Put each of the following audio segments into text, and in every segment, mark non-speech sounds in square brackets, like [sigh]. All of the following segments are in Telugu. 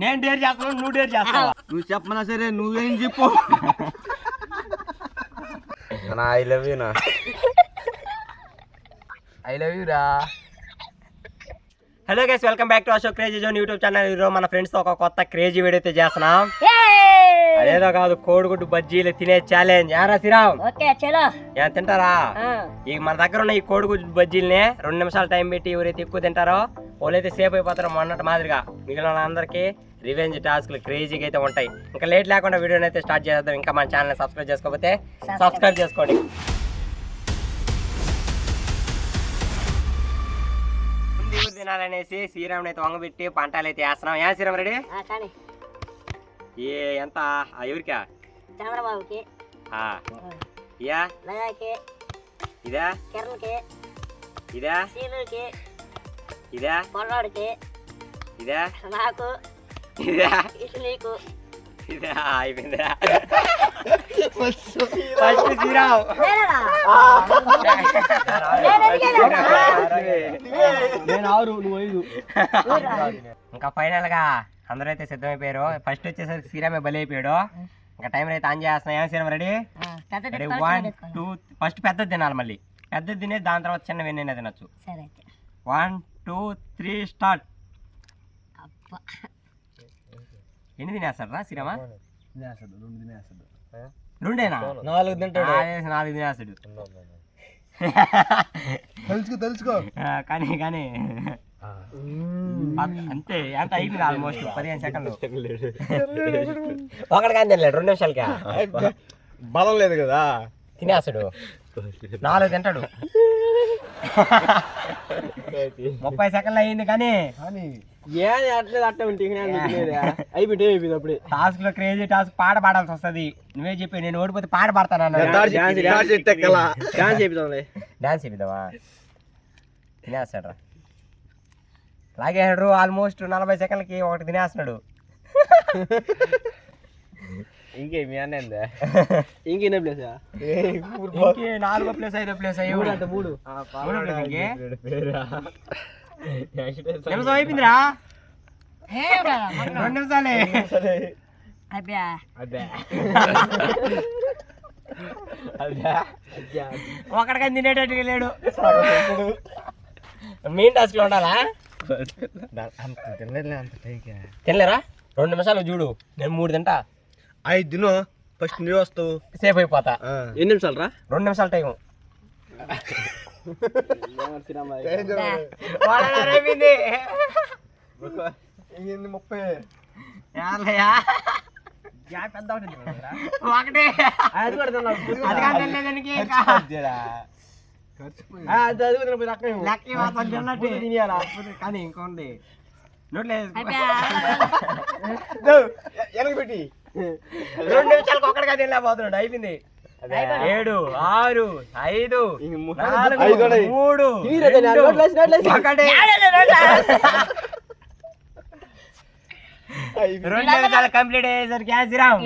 నేను డేర్ చేస్తున్నాను నువ్వు డేర్ చేస్తావా? నువ్వు చెప్పమన్నా సరే నువ్వేం చెప్పు. ఐ లవ్ యూ నా. ఐ లవ్ యూ రా. Hello guys welcome back to Ashok crazy zone YouTube channel ఈరోజు మన ఫ్రెండ్స్తో ఒక కొత్త క్రేజీ వీడియో అయితే చేస్తున్నాం. అదేదో కాదు కోడిగుడ్డు బజ్జీలు తినే ఛాలెంజ్ యారా శ్రీరామ్? ఓకే చలో. ఏం తింటారా? ఈ మన దగ్గర ఉన్న ఈ కోడిగుడ్డు బజ్జీలని రెండు నిమిషాలు టైం పెట్టి ఎవరైతే ఎక్కువ తింటారో వాళ్ళైతే సేఫ్ అయిపోతారో మొన్నటి మాదిరిగా. మిగిలిన అందరికీ రివెంజ్ టాస్క్లు క్రేజీగా అయితే ఉంటాయి. ఇంకా లేట్ లేకుండా వీడియోని అయితే స్టార్ట్ చేద్దాం ఇంకా మన ఛానల్ సబ్స్క్రైబ్ చేసుకోకపోతే సబ్స్క్రైబ్ చేసుకోండి. తినాలనేసి శ్రీరాముని అయితే వంగబెట్టి పంటలు అయితే వేస్తున్నాం. ఏ శ్రీరామ్ రెడీ? ఏ ఎంత? ఆ, ఎవరికా? చంద్రబాబుకి. ఆ, ఇయా లయాకి. ఇదా? కిరణ్కి. ఇదా? సీనుకి. ఇదా? కొల్లాడికి ఇదా? నాకు. ఇదా? నీకు ఇదా? అయిపోయిందా? ఫస్ట్ శ్రీరామ్? నేను ఆరు నువ్వు ఐదు. ఇంకా ఫైనల్గా అందరూ అయితే సిద్ధమైపోయారు ఫస్ట్ వచ్చేసరికి శ్రీరామే బలి అయిపోయాడు. ఇంకా టైం అయితే ఆన్ చేస్తున్నాం ఏం Sriram ready? One. Two first పెద్దది తినాలి మళ్ళీ. పెద్దది తినే దాని తర్వాత చిన్న వెన్నైనా తినొచ్చు. సరే అయితే. వన్ టూ త్రీ స్టార్ట్ ఎన్ని తినేస్తాడు రా శ్రీరామా? తినేస్తాడు రెండు తినేస్తాడు. రెండేనా? నాలుగు తింటాడు. ఆ, నాలుగు తినేస్తాడు. తెలుసుకో తెలుసుకో. ఆ, కానీ కానీ. అంతే ఎంత అయిపోయింది ఆల్మోస్ట్ పదిహేను సెకండ్లు ఒకటి కానీ తినలేడు రెండు నిమిషాలకి బలం లేదు కదా తినేస్తాడు నాలుగు తింటాడు ముప్పై సెకండ్లు అయ్యింది కానీ కానీ ఏం అట్లేదు అట్ట అయిపోయింది అయిపోయింది అప్పుడే టాస్క్లో క్రేజీ టాస్క్ పాట పాడాల్సి వస్తది నువ్వే చెప్పి నేను ఓడిపోతే పాట పాడతాను డాన్స్ చేపిద్దాంలే డాన్స్ చేపిద్దామా తినేస్తాడు రా లాగేసాడు ఆల్మోస్ట్ నలభై సెకండ్లకి ఒకటి తినేస్తున్నాడు. ఇంకే మీ అన్న [laughs] ఇంకేనా ప్లేస్ ఇంకే నాలుగో ప్లేస్ ఐదో ప్లేస్ అయ్యి. మూడు మూడో. ప్లేస్ ఇంకే. నిమిషం అయిపోయిందిరా. రెండు నిమిషాలే. అబ్బా. అదే ఒకటికని తినేటట్టుగా లేడు. మెయిన్ టాస్క్లో ఉండాలా? తినలేరా? రెండు నిమిషాలు చూడు నేను మూడు తింటా. ఐదు దిను ఫస్ట్ నువ్వు వస్తావు. సేఫ్ అయిపోతా. ఎన్ని నిమిషాలు రా రెండు నిమిషాలు టైం. ముప్పై. ఒకటే అది కూడా అది కానీ వెనక పెట్టి. రెండు నిమిషాలకు ఒక్కడిగా తినలేకపోతున్నాడు అయిపోయింది. ఏడు ఆరు ఐదు నాలుగు ఐదు ఉన్నాయి. మూడు రెండు, నిమిషాలు కంప్లీట్ అయ్యేసరికి వాళ్ళు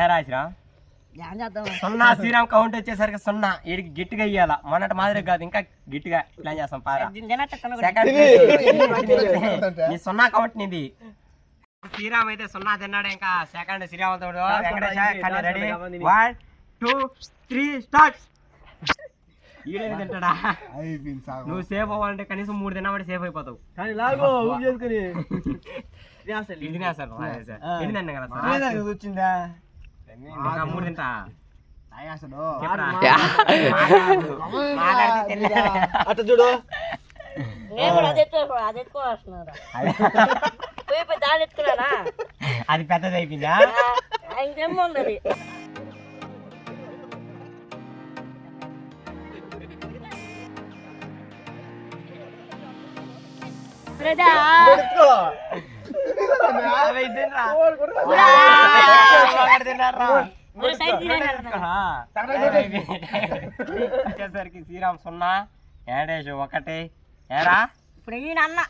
ఏ రాశ్రామ్ సున్నా శ్రీరామ్ కౌంట్ వచ్చేసరికి సున్నా. వీడికి గట్టిగా ఇయ్యాల. మొన్నటి మాదిరి కాదు ఇంకా గట్టిగా ప్లాన్ చేస్తాం. పారా. సెకండ్ నీ సున్నా కౌంట్ నీది. శ్రీరామ్ అయితే సున్నా తిన్నాడు ఇంకా సెకండ్ శ్రీరామ్ తోడు ready. One two three start ఈడేది తింటాడా? నువ్వు సేఫ్ అవ్వాలంటే కనీసం మూడు తిన్నామంటే సేఫ్ అయిపోతావు. కానీ లాగో చేసుకుని ఇది కదా సార్? వచ్చిందా? ఇంకా మూడు తింటా. అట్ట చూడు అది పెద్దది అయిపోయిందా ఇంకేమో వచ్చేసరికి శ్రీరామ్ సున్నా ఏడేష్ ఒకటి. ఏరా? ఇప్పుడు ఈయన అన్న.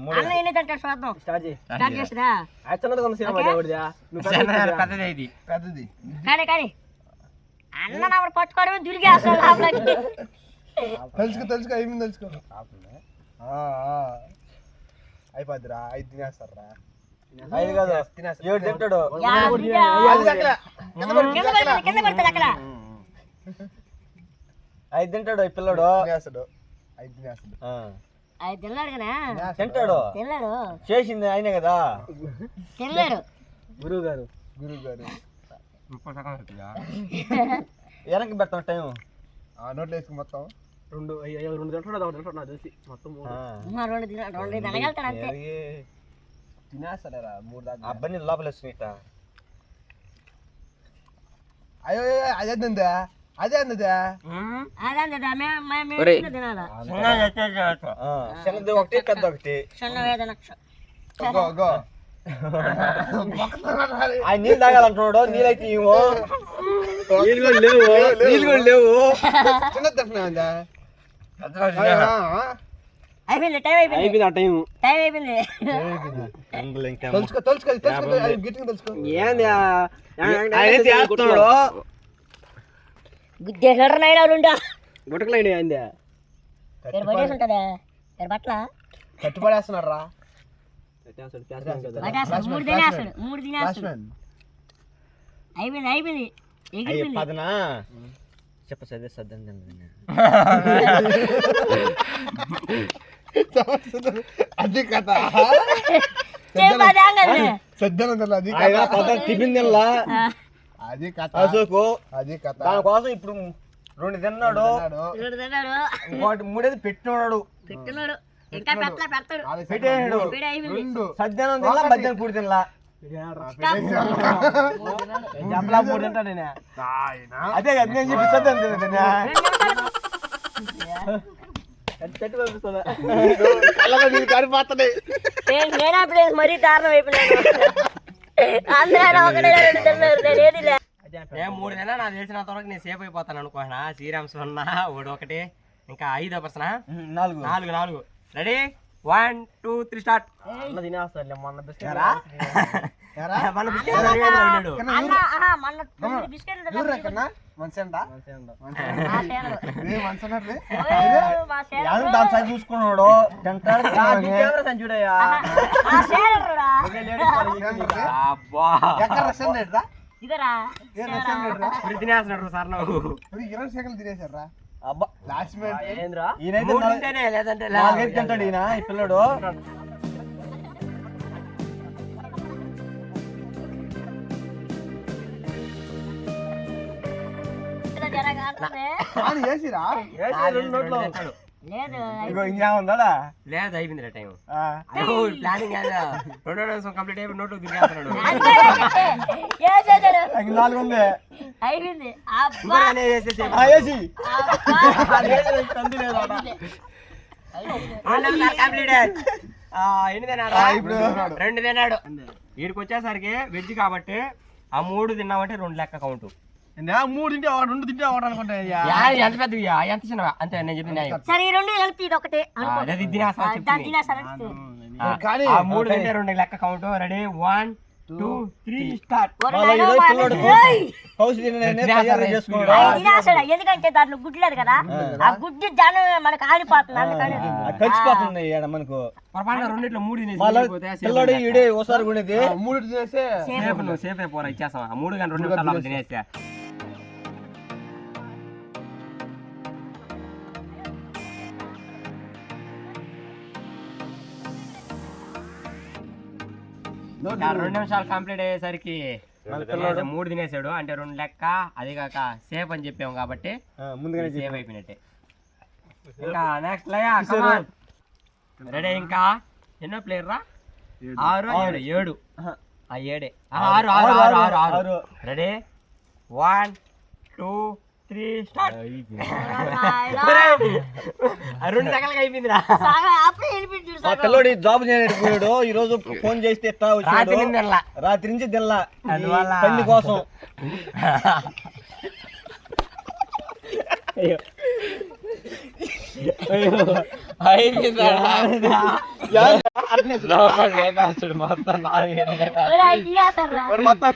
మూడు. అన్న ఎన్ని తింటాడు చూద్దాం. స్టార్ట్ చేయి. స్టార్ట్ చేసిరా అచ్చన్నది కొంత సినిమా ఓకే. దేవుడిదా నువ్వు చిన్నది, పెద్దది. ఇది పెద్దది. కానీ కానీ. అన్న నా పట్టుకోవడమే దురిగేస్తాడు లోపలికి తెలుసుకో తెలుసుకో అయిపోయింది తెలుసుకో? ఆ, ఆ. అయిపోద్దిరా ఐదు తినేస్తారా? ఐదు కాదు. ఏడు తింటాడు. ఐదు తింటాడు. ఈ పిల్లడు. తినేస్తాడు. ఐదు తినేస్తాడు. ఆ. అది తిన్నాడు కదా? తింటాడు. తిన్నాడు. చేసింది ఆయనే కదా? తిన్నాడు. గురువు గారు గురువు గారు ముప్పై సగం అవుతుందా? వెనక్కి పెడతాం టైం. ఆ నోట్లో వేసుకుని మొత్తం. రెండు రెండు తింటాడు ఒకటి తింటాడు నాకు తెలిసి. మొత్తం రెండు తిన్నాడు రెండు తినగలుగుతాడు అంతే. తినేస్తాడరా మూడు దాకా అబ్బాయి లోపల వేసుకుని అయ్యో అయ్యో, అదే? అందే అదే అందే? అదే అంతే మేము మేము మేము తినాలా? చిన్నగా చేస్తే చేయొచ్చు. చిన్నది ఒకటి పెద్ద ఒకటి. ఆయన నీళ్ళు తాగాలంటున్నాడు. నీళ్ళైతే ఏమో నీళ్ళు కూడా లేవు. నీళ్ళు కూడా లేవు. చిన్న తింటున్నా. అయిపోయింది టైం అయిపోయింది. అయిపోయింది ఆ టైం టైం అయిపోయింది. తెలుసుకో తెలుసుకో తెలుసుకో అది గట్టిగా తెలుసుకో ఏంది ఆయన చేస్తున్నాడు? గుద్దేసాడు నాయన ఉండా గుట్టకలేండి ఏంది? మీరు పడేసి ఉంటుందా. మీరు బట్ల కట్టుపడేస్తున్నాడు రా. పడేస్తాడు మూడు తినేస్తాడు మూడు తినేస్తాడు బ్యాట్స్మెన్ అయిపోయింది అయిపోయింది. అయ్యో ఎగిరిపోయింది పదనా? చెప్ప సదే సద్దని అది చెప్పు అదే. సజ్జన ఆయన కథ పద టిఫిన్ తినలా. అది కథ అశోకు అది కథ దానికోసం ఇప్పుడు రెండు తిన్నాడు. ఇంకోటి మూడేది పెట్టినాడు. ఇంకా పెట్టలా పెడతాడు. రెండు. సద్యానం తినలా మధ్యాహ్నం పూడి తినలా. చెప్పలా మూడు. అదే కదా నేను చెప్పి తిన్నా నేను అప్పుడే మరీ దారుణం అయిపోయినాను అందరూ ఒకటే లే నేను మూడు తిన్నా నాకు తెలిసినంత వరకు నేను సేఫ్ అయిపోతాను అనుకోనా శ్రీరామ్ సున్నా ఒకటి ఒకటి. ఇంకా ఐదో పర్సనా నాలుగు. నాలుగు నాలుగు. Ready one two three start తినేస్తాడులే మొన్న దాని చూసుకున్నాడు. ఇరవై సెకండ్లు తినేశారా అబ్బా. లాస్ట్ మినిట్ ఏంద్రా? ఈయనైతే లేదంటే పిల్లడు. లేదు ఇగో ఇంకా ఉందా లేదు అయిపోయింది టైం ప్లానింగ్ రెండో నిమిషం కంప్లీట్ అయిపోయి నోటు తిరిగేస్తున్నాడు. నాలుగు ఉంది. అయిపోయింది. రెండు తిన్నాడు. వీడికి వచ్చేసరికి వెజ్ కాబట్టి ఆ మూడు తిన్నామంటే రెండు లెక్క కౌంట్. మూడు తింటే రెండు తింటే ఒకటి అనుకుంటా ఎంత పెద్ద ఎంత చిన్న అంతే నేను చెప్పిన సరే ఈ రెండు కలిపి ఇది ఒకటి. కానీ ఆ మూడు తింటే రెండు లెక్క count ready? One two three start ఎందుకంటే దాంట్లో గుడ్డు లేదు కదా? ఆ. గుడ్డు దాని మనకు ఆడిపోతుంది కలిసిపోతుంది మనకు. పొరపాటున రెండిట్లో మూడు తినేసి పిల్లడు. ఈడే ఓసారి మూడు తినేస్తే సేఫ్. సేఫ్ అయిపోరా ఇచ్చేస్తాం ఆ మూడు గంటల రెండు నిమిషాలు రెండు నిమిషాలు కంప్లీట్ అయ్యేసరికి తినేసా- మూడు తినేసాడు. అంటే రెండు లెక్క అది కాక సేఫ్ అని చెప్పాము కాబట్టి ముందుగానే సేవ్ అయిపోయినట్టే. ఇంకా నెక్స్ట్ లయా రెడీ ఇంకా? ఎన్నో ప్లేయర్ రా? ఆరు ఏడు ఏడు. ఆ ఏడే. ఆ, ఆరు ఆరు ఆరు ఆరు ఆరు ready one two three start. రెండు సెకండ్లకి అయిపోయిందిరా. అప్పుడే వెళ్ళిపోయింది ఆ పిల్లోడి జాబ్ చేయలేకపోయాడు. ఈ రోజు ఫోన్ చేస్తే ఎత్తా రాత్రి వచ్చాడు నుంచి. రాత్రి పెళ్ళి కోసం. మొత్తం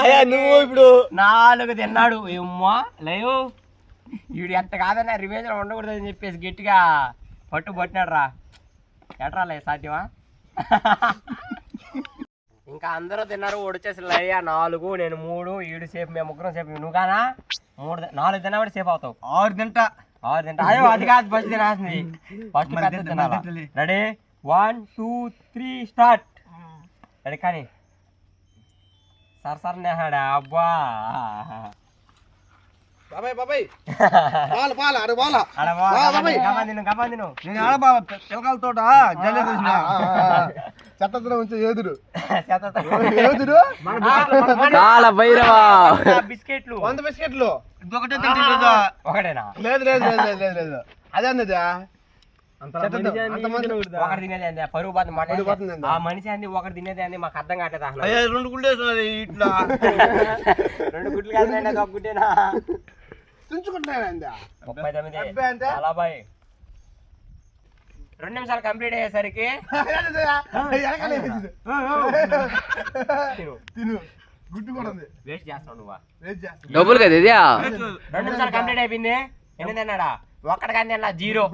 అయ్యా నువ్వు ఇప్పుడు నాలుగు తిన్నాడు ఏమ్మా లేవు వీడు ఎంత కాదన్నా రివేజ్ ఉండకూడదని చెప్పేసి గట్టిగా పట్టు పట్టినాడు రా ఎట్రా లే సాధ్యమా ఇంకా అందరూ తిన్నారు వచ్చేసి లయ్యా నాలుగు నేను మూడు ఏడు సేపు మేము ముగ్గురం సేపు. నువ్వు కానా? మూడు నాలుగు తిన్నవాడు సేపు అవుతావు. ఆరు తింటా. ఆరు తింటా. అయ్యో అది కాదు ఫస్ట్ తినాల్సింది ఫస్ట్ మరి తింటలే. Ready one two three start ready కానీ. సర్ సర్ నేహాడా? అబ్బా. బాబాయ్ బాబాయ్. పాల పాల అరే పాల. అడ బా, బా, గమని, బాబాయ్. గమని తిను, గమని తిను. నేను ఆడ బాబా పిల్లకాయల తోట జల్లె చూసిన చెత్తలో ఉంచే. ఎదురు ఆ, బిస్కెట్లు వంద బిస్కెట్లు. ఒకటే? ఒకటేనా? లేదు లేదు లేదు లేదు లేదు లేదు. అదే అన్నదా. చెత్తతో అంతమంది ఒకటి తినేది పరుగు పోతుంది అంది. ఆ మనిషి అంది ఒకటి తినేది అంది. మాకు అర్థం కావట్లేదు అసలు. అయ్యా రెండు వేసినారు ఇట్లా. [laughs] రెండు గుడ్లు కాదు ఒక గుడ్డేనా? ముప్పై తొమ్మిది? నలభై. రెండు నిమిషాలు కంప్లీట్ అయ్యేసరికి తిను. తిను. గుడ్డు కూడా ఉంది. వేస్ట్ చేస్తావు నువ్వు. వెయిట్ చేస్తా. డబ్బులు కదా ఇది? రెండు నిమిషాలు కంప్లీట్ అయిపోయింది. ఎన్ని తిన్నాడా? ఒక్కటి కానీ తిన్నా జీరో.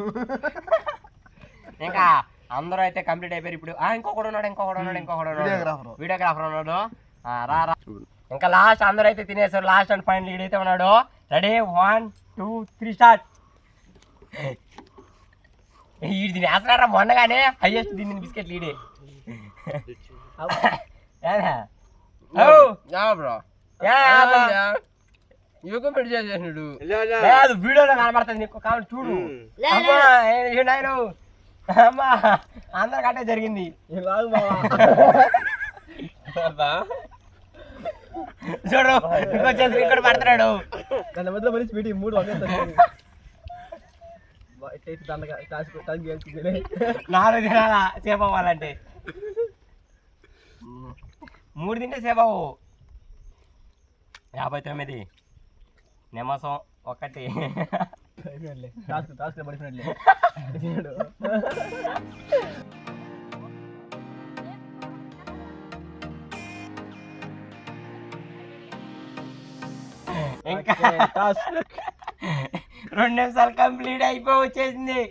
ఇంకా అందరూ అయితే కంప్లీట్ అయిపోయారు ఇప్పుడు. ఆ, ఇంకొకడు ఉన్నాడు ఇంకొకడు ఉన్నాడు ఇంకొకడు ఉన్నాడు. వీడియోగ్రాఫర్. వీడియోగ్రాఫర్ ఉన్నాడు. ఆ, రా రా. ఇంకా లాస్ట్ అందరూ అయితే తినేసారు. లాస్ట్ అండ్ ఫైనల్ ఈడైతే ఉన్నాడు. Ready one two three start ఈడు తినేస్తున్నారా మొన్నగానే. హైయెస్ట్ తింది బిస్కెట్ అబ్బా. యుగం పెట్టి చేసేసాడు లేదు వీడియోలో కనబడుతుంది నీకు కావాలి చూడు. లే, అమ్మా అందరికంటే జరిగింది. చూడు ఇంకొచ్చేసి ఇక్కడ పడుతున్నాడు. దాని మధ్యలో మనిషి మూడు ఒకేసారి దండగా కాసు నాలుగు తినాలా సేపు అవ్వాలంటే. మూడు తింటే సేపు యాభై తొమ్మిది. నిమ్మసం ఒకటి. టాస్క్ టాస్క్ పడిపోయినట్లే. ఇంకా రెండు నిమిషాలు కంప్లీట్ అయిపోయి వచ్చేసింది.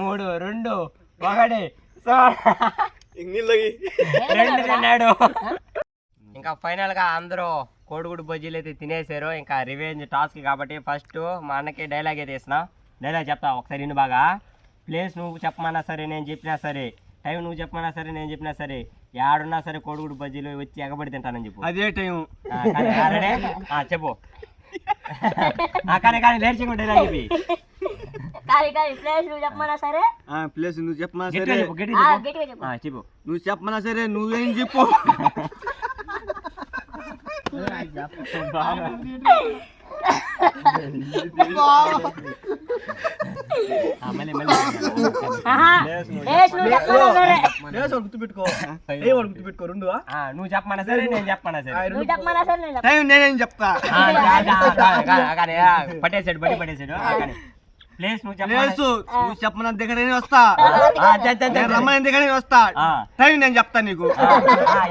మూడు రెండు ఒకటి సో రెండు తిన్నాడు. ఇంకా ఫైనల్గా అందరూ కోడిగుడు బజ్జీలు అయితే తినేసారు. ఇంకా రివెంజ్ టాస్క్ కాబట్టి ఫస్ట్ మా అన్నకి డైలాగ్ అయితే ఇస్తున్నా డైలాగ్ చెప్తా ఒకసారి ఇన్ని బాగా. ప్లేస్ నువ్వు చెప్పమన్నా సరే నేను చెప్పినా సరే. టైం నువ్వు చెప్పమన్నా సరే నేను చెప్పినా సరే. యాడున్నా సరే కోడిగుడు బజ్జీలు వచ్చి ఎగబడి తింటానని చెప్పు. అదే టైం. చెప్పు. కానీ కానీ డైలాగ్ చెప్పి కానీ కానీ ప్లేస్ నువ్వు చెప్పమన్నా సరే? ప్లేస్ నువ్వు చెప్పమన్నా సరే. చెప్పు నువ్వు చెప్పమన్నా సరే నువ్వేం చెప్పు? [laughs] ఆ, నువ్వు చెప్పమన్నా సరే నేను సరే. నేను చెప్తా? పట్టేసాడు ఆ, కానీ ప్లేస్ నువ్వు ప్లేస్ నువ్వు చెప్పమన్న దగ్గర వస్తా. నేను దగ్గర వస్తా. ఆ. టైం నేను చెప్తా నీకు.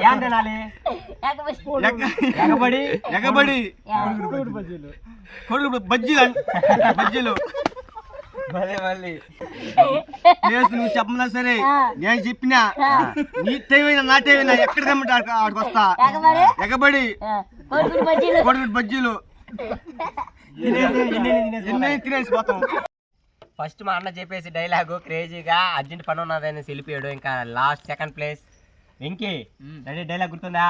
ఏం తినాలి? ఎగబడి ఎగబడి కొడుకు బజ్జీలు. బజ్జీలు. [laughs] మళ్ళీ మళ్ళీ. ప్లేస్ నువ్వు చెప్పమన్నా సరే. నేను చెప్పినా నీ టైం అయినా నా టైం అయినా ఎక్కడ ఆడికి ఆడికి వస్తా. ఎగబడి. కొడుకుడు బజ్జీలు. తినేసి, పోతాం. ఫస్ట్ మా అన్న చెప్పేసి డైలాగు క్రేజీగా అర్జెంట్ పని ఉన్నదని వెళ్ళిపోయాడు ఇంకా last second place. Venky ready dialogue గుర్తుందా?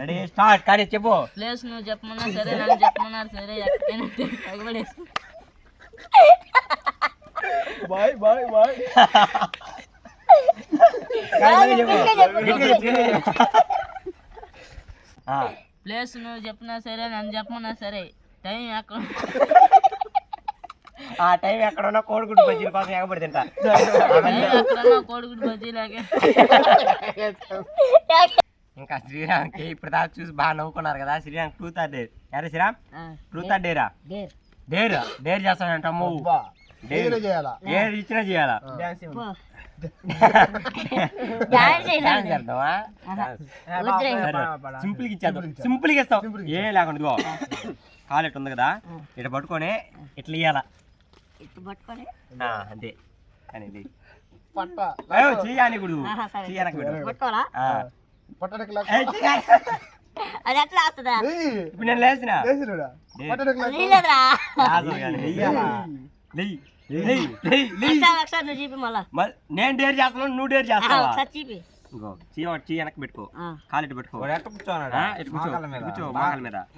Ready start. కానీ చెప్పు. ప్లేస్ నువ్వు చెప్పమన్నా సరే నన్ను చెప్పమన్నా సరే ఎక్కడైనా బాయ్ బాయ్ బాయ్ ప్లేస్ నువ్వు చెప్పినా సరే నన్ను చెప్పమన్నా సరే టైం ఎక్కడ ఆ టైం ఎక్కడ ఉన్నా కోడిగుడ్డు బజ్జీల కోసం ఎగబడి తింటా ఆ, మళ్ళీ. ఎక్కడన్నా కోడిగుడు బజ్జీలాగే ఇంకా శ్రీరామ్కి ఇప్పుడు దాకా చూసి బాగా నవ్వుకున్నారు కదా శ్రీరామ్ ట్రూత్ ఆర్ డేర్ అరే శ్రీరామ్ ట్రూత్ ఆర్ డేరా డేర్ డేర్ డేర్ చేస్తాడంట చేయాలా? ఏది ఇచ్చినా చేయాలా? సింపుల్గా ఇచ్చేద్దాం. సింపుల్గా ఇస్తాం. ఏం లేకుండా ఇదిగో. కాలు ఇటు ఉంది కదా? ఇటు పట్టుకొని ఇట్లా ఇయ్యాల? ఇటు పట్టుకొని? ఆ, అంతే. పట్టడానికి ఏయ్, చెయ్యాలి. అది ఎట్లా వస్తుందా? ఇప్పుడు నేను లేచిన. నేను డేర్ చేస్తున్నాను నువ్వు డేర్ చేస్తావా ఇంకో చెయ్యి వెనక్కి పెట్టుకో. కాలు ఇటు పెట్టుకో. ఎట్ట కూర్చోన్నాడు? ఆ, ఇటు కూర్చో ఇటు కూర్చో మోకాల మీద. [laughs]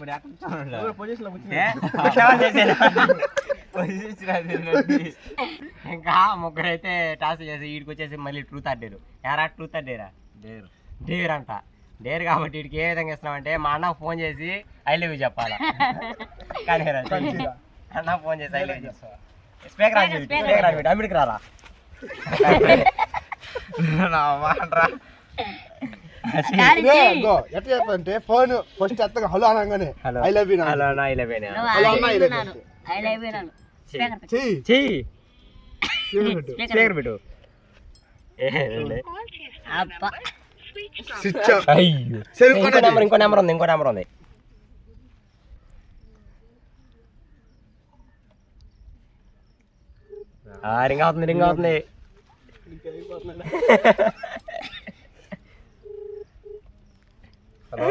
ఇంకా ముగ్గురు అయితే టాస్ చేసి వీడికి వచ్చేసి మళ్ళీ ట్రూత్ అడ్డారు యారా ట్రూత్ అడ్డారా డేర్ డేర్ అంట. డేర్ కాబట్టి వీడికి ఏ విధంగా ఇస్తున్నామంటే మా అన్న ఫోన్ చేసి ఐ లవ్ యూ చెప్పాలా? [laughs] కానీ అన్న ఫోన్ చేసి I love you speaker on చేయి, స్పీకర్ ఆన్ చేయి, రారా? [laughs] నా ఎట్లా ఫోన్ ఫస్ట్ ఎత్తగా హలో అనగానే hello. I love you hello నా ఐ లవ్ యూ నువ్వు అలా ఐ లవ్ ఇలా యూ నాను ఐ లవ్ యూ నాను స్పీకర్ పెట్టు. చెయ్యి చెయ్యి స్పీకర్ ఇంకో నెంబర్ ఉంది ఇంకో నెంబర్ ఉంది. రింగ్ అవుతుంది రింగ్ అవుతుంది హలో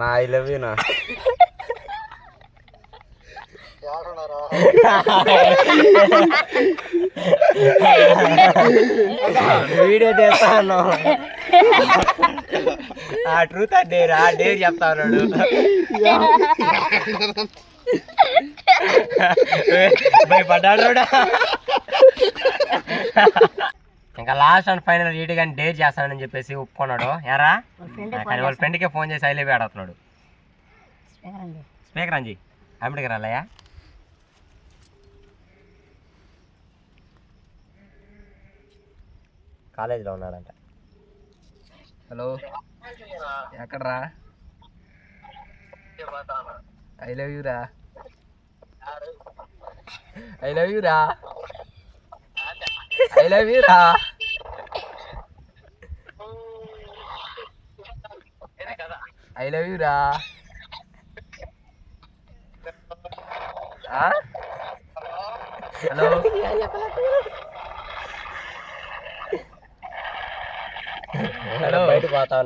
నా ఐ లవ్ యూ నా వీడియో చేస్తా ఉన్నావు ఆ ట్రూత్ ఆ డేర్ ఆ డేర్ చెప్తా ఉన్నాడు. భయపడ్డాడు. ఇంకా లాస్ట్ అండ్ ఫైనల్ వీడి కానీ డేర్ చేస్తానని చెప్పేసి ఒప్పుకున్నాడు. ఎరా? ఫ్రెండ్ కానీ వాళ్ళ ఫ్రెండ్కే ఫోన్ చేసి ఐలేవి ఆడుతున్నాడు స్పీకర్ అంజీ అమ్మడికి రాలయ్యా? కాలేజీలో ఉన్నాడంట. హలో. ఎక్కడరా ఐ లవ్ యూ రా ఐ లవ్ యూ రా ఐ లవ్ యూ రా ఐ లవ్ యూ రా హలో బయట పోతా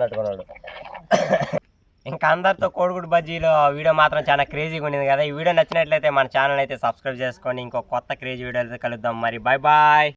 ఇంకా అందరితో కోడిగుడు బజ్జీలో వీడియో మాత్రం చాలా క్రేజీగా ఉండేది కదా. ఈ వీడియో నచ్చినట్లయితే మన ఛానల్ అయితే సబ్స్క్రైబ్ చేసుకొని ఇంకో కొత్త క్రేజీ వీడియోలతో కలుద్దాం. మరి బాయ్ బాయ్